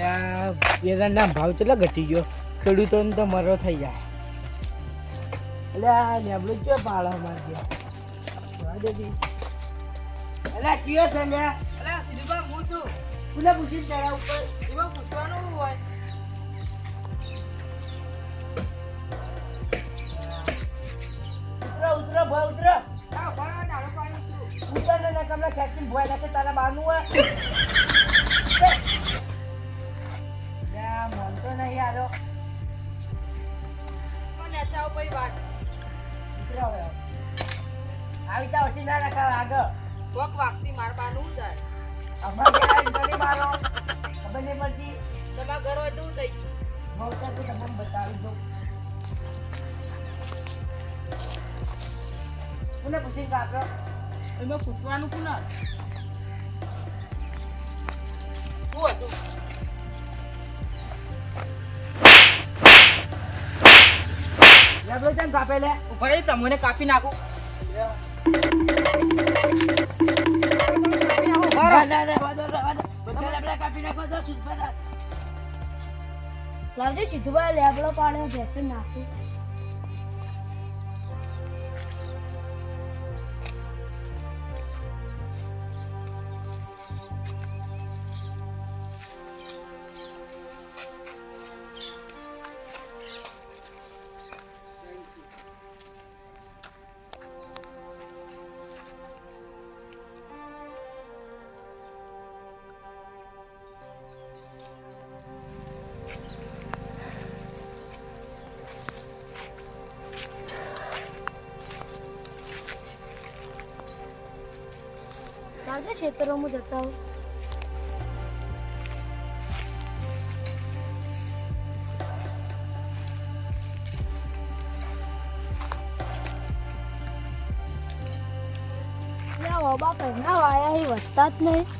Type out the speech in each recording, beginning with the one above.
ત્યાં એરંડા ભાવ કેટલા ઘટી ગયો? ખેડૂતોને તો મરો થઈ જાય. એટલે આ નેબડું ચો પાડો મારે ત્યાં એટલે કયો છે લે અલા તારા ઉપર? એમાં બાનું હોય. ઘર હોય તો થઈ મૌસમ તો તમને બતાવી દઉં કોને પૂછી કાપડો એમાં પૂછવાનું કોણ શું હતું લેબડો કેમ કાપે લે ઉપર તમને કાપી નાખું કાપી નાખો લાવજે સીધું લેબડો પાડ્યો ભેંસો નાખું લાવજે ખેતરોમાં જતા હું ઓબા એમના વાયા એ વધતા જ નહીં.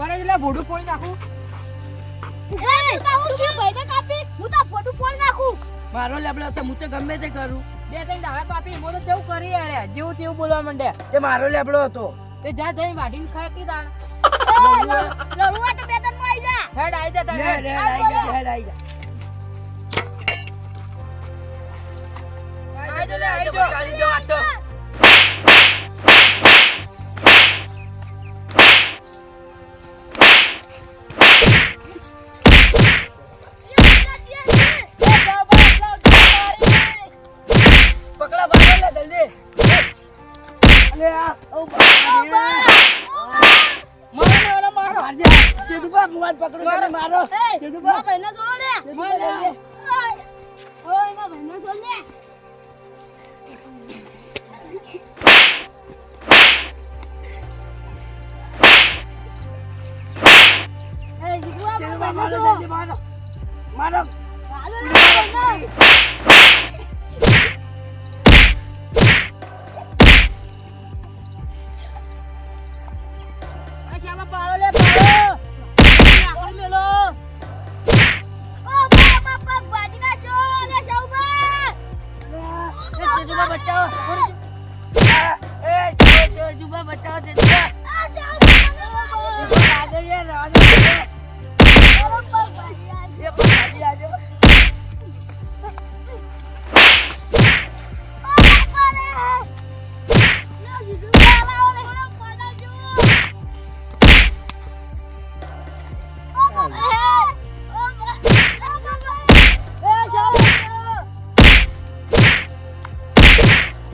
એટલે ભોડું ફોડી નાખું. મારો લેબડો તો હું તો ગમે તે કરું. બે ત્રણ ડાળા કાપી મોટો જેવું કરી યાર? જેવું તેવું બોલવા માંડે. તે મારો લેબડો હતો. તે જ્યાં જઈને વાઢીને ખાય કી દાણ લડુઆ. તો બે ત્રણ આવી જા. હેડ આઈ જા લે તારે લે આઈ જા હેડ આઈ જા. આઈ જા લે, આઈ જા. આઈ આ તો પકડો મારો મારો. તેજુબા ભાઈને જોડો લે. ઓયમાં ભાઈને જોડો લે. મારો પાડો લે. એ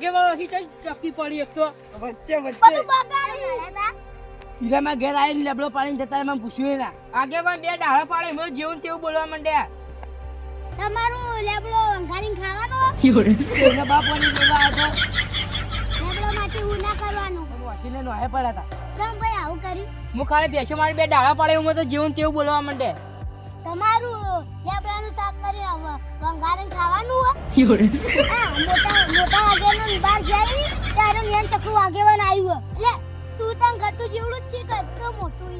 જેનું વાળો કઈ પડી એક તો વચ્ચે વચ્ચે બધું બગાડી હીરામાં ઘેર આવીને લેબડો પાડીને જતા એમાં પૂછ્યું ના આગે પણ બે ડાળા પાડે જેવું તેવું બોલવા માંડ્યા. તમારું લેબડો એના બાપવાની લેવા હું ના કરવાનું. વાસીને નોહે પડ્યા હતા તમ ભાઈ આવું કરી? હું ખાલી બેસો મારી બે ડાળા પાડે હું તો જીવન તેવું બોલવા માંડે. તમારું લેબડાનું શાક કરી આવો. વંગારીને ખાવાનું હો હા મોટા મોટા આગેવાન બહાર જઈ ત્યારે મેન ચકલું આગેવાન આવ્યું એટલે તું તને ગતું જેવડું જ છે ગતું મોટું.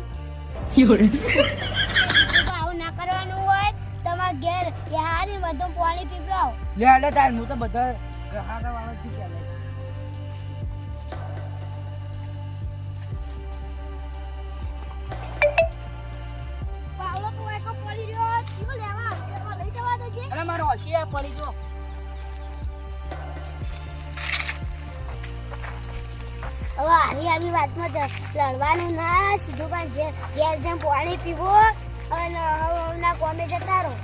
આવું ના કરવાનું. હોય ઘેર એ હારી બધું પાણી પીવડાવ. લે એટલે તાર હું તો બધા ગ્રાહકો વાળા થી ચાલે પાવલો તો એકો પડી રહ્યો શું લેવા? લઈ જવા દેજે અને મારો હોશિયાર પડી જો હવે આવી આવી વાતમાં જ લડવાનું ના સીધું પણ જે ઘેર જેમ પાણી પીવું અને હવે હમણાં કોમે જતા રહો.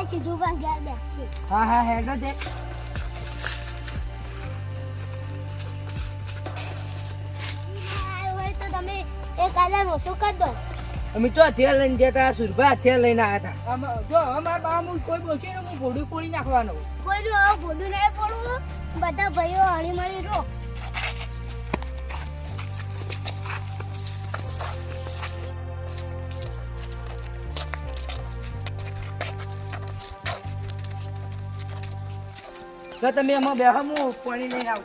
બધા સીધું પણ ઘેર બેસશે હા હા હેડો દે આવ્યો હોય તો તમે એક આલા રોસો કરી દો. અમે તો હથિયાર લઈને જતા સુરભા હથિયાર લઈને આવ્યા હતા જો અમારા બા હું કોઈ બોલશે ને હું ઘોડું ફોડી નાખવાનો. હવે ભૂલું નહીં પડવું બધા ભાઈઓ હળી મળી રહો. તો તમે એમાં બે હું પાણી લઈને આવું.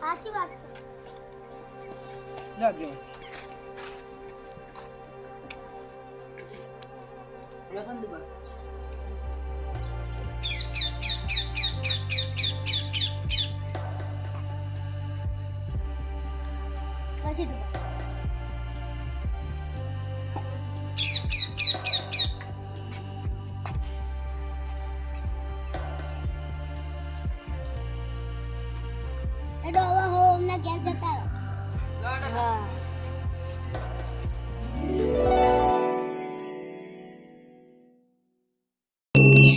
સાચી વાત છે.